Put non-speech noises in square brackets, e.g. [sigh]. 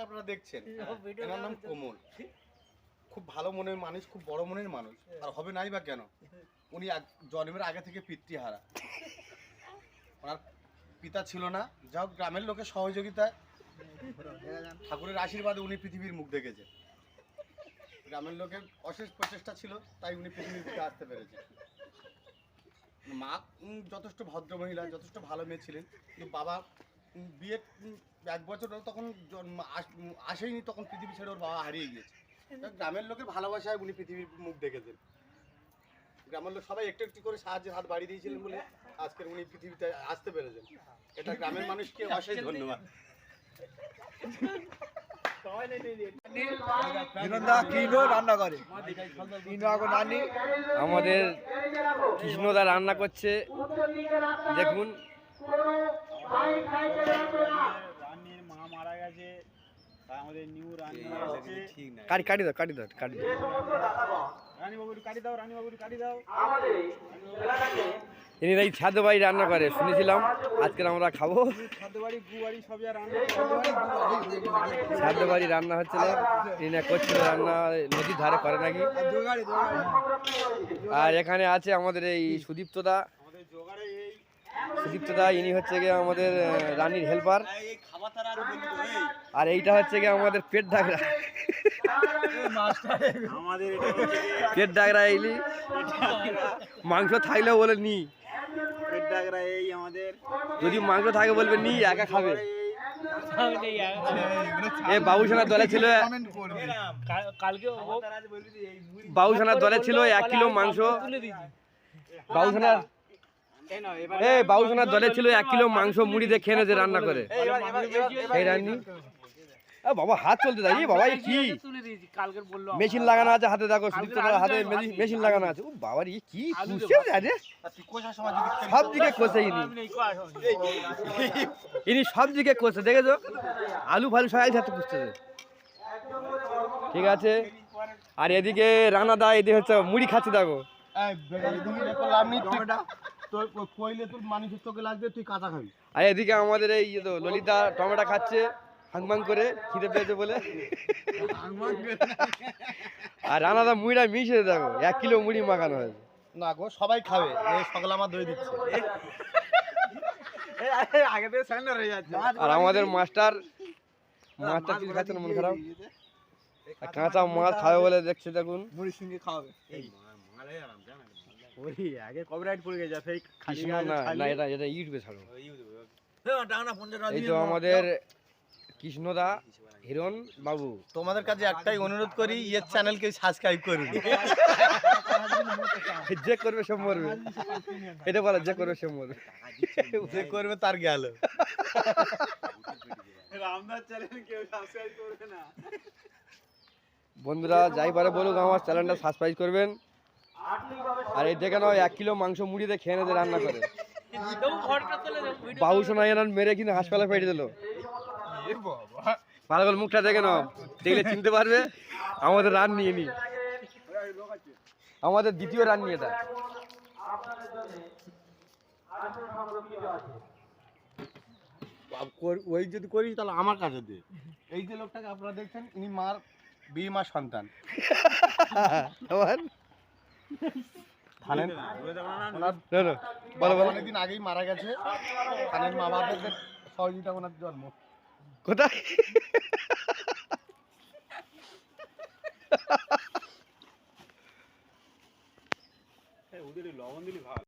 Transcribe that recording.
আপনারা দেখছেন। এনার নাম কোমল। খুব ভালো মনের মানুষ খুব বড় মনের মানুষ। আর হবে নাই বা কেন? উনি জন্মের আগে থেকে পিতৃহারা। [laughs] ওনার পিতা ছিল না। যা গ্রামের লোকের সহযোগিতায় ঠাকুরের আশীর্বাদে উনি পৃথিবীর মুখ দেখেছে। গ্রামের লোকের অশেষ প্রচেষ্টা ছিল তাই উনি পৃথিবীর দিকে আসতে পেরেছে। মা উম, যথেষ্ট ভদ্র মহিলা যথেষ্ট ভালো মেয়ে ছিলেন। কিন্তু বাবা বিয়ে এক বছর তখন আসেইনি তখন পৃথিবী ছেড়ে ওর বাবা হারিয়ে গিয়েছে। গ্রামের লোকের ভালোবাসায় উনি পৃথিবীর মুখ দেখেছেন। গ্রামের লোক সবাই একটু একটু করে সাহায্যের হাত বাড়িয়ে দিয়েছিলেন বলে আজকের উনি পৃথিবীতে আসতে পেরেছেন। এটা গ্রামের মানুষকে অশেষ ধন্যবাদ। আমাদের কৃষ্ণদা রান্না করছে। দেখুন। রানীর মা মারা গেছে। আমাদের নিউ রানী এসেছে কাটি কাটি দাও কাটি দাও কাটি দাও। রানী কাটি দাও রানী কাটি দাও। ইনি এই ছাদ বাড়ি রান্না করে শুনেছিলাম। আজকে আমরা খাব। ছাদ বাড়ি রান্না। হচ্ছিল করছিল রান্না নদীর ধারে করে নাকি। আর এখানে আছে আমাদের এই সুদীপ্তদা। সুদীপ্তদা, ইনি হচ্ছে গিয়ে আমাদের রানীর হেল্পার আর এইটা হচ্ছে গিয়ে আমাদের পেট ডাকরা। পেট ডাকরা এইলি মাংস থাকলেও বলে নি। যদি মাংস থাকে বলবে নি, একা খাবে। এই এ দলে ছিল মুড়ি বাবুসোনার দলে ছিল এক কিলো মাংস। বাবুসোনার এই বাবুসোনার দলে ছিল এক কিলো মাংস মুড়ি দিয়ে খেয়ে রান্না করে। এই রান্নি। বাবা হাত চলতে দেয় বাবা কি? মেশিন লাগানো আছে হাতে দেখো হাতে মেশিন লাগানো আছে। ও বাবার ই কি সব দিকে কষে ইনি। ইনি সব দিকে কষে দেখেছ? আলু ফালু সবাই সাথে কুষতেছে ঠিক আছে। আর এদিকে রানা দা এদিকে হচ্ছে মুড়ি খাচ্ছে দেখো। তোর কইলে তোর মানুষের চোখে লাগবে তুই কাঁচা খাবি। আর এদিকে আমাদের এই ইয়ে তো ললিতা টমেটো খাচ্ছে হাংমাং করে খিদে পেয়েছে বলে। আর রানাদা মুড়িটা মিশিয়ে দেখো এক কিলো মুড়ি মাখানো হয়েছে। না গো সবাই খাবে এই সকালে আমার দই দিচ্ছে। আগে থেকে স্যান্ডার হয়ে যাচ্ছে। আর আমাদের মাস্টার মাস্টার কিছু খাচ্ছে না মন খারাপ? কাঁচা মাছ খাবে বলে দেখছে দেখুন। মুড়ির সঙ্গে খাওয়াবে। ওই আগে কপিরাইট পড়ে গেছে সেই খালি না এটা এটা ইউটিউবে ছাড়ো। এই তো আমাদের কৃষ্ণদা হিরণ বাবু। তোমাদের কাছে একটাই অনুরোধ করি ইয়ের চ্যানেলকে সাবস্ক্রাইব করুন যে করবে সব মরবে। এটা বলো যে করবে সব মরবে। যে করবে তার গেল। বন্ধুরা যাই পারে বলুক আমার চ্যানেলটা সাবস্ক্রাইব করবেন। আর এই দেখে নাও এক কিলো মাংস মুড়ি দিয়ে খেয়ে নেতে রান্না করে। বাবু সোনা এনার মেরে কিন্তু হাসপাতালে পেটে দিল। ভালো করে মুখটা দেখে নাও দেখলে চিনতে পারবে আমাদের রান নিয়ে নি। আমাদের দ্বিতীয় রান নিয়ে এটা ওই যদি করিস তাহলে আমার কাছে দে। এই যে লোকটাকে আপনারা দেখছেন ইনি মার বিয়ে মার সন্তান। [laughs] থানেন। অনেকদিন আগেই মারা গেছে। থানের মা বাবাদের সহযোগিতা ওনার জন্ম। কোথায়? লবণ দিলি ভালো।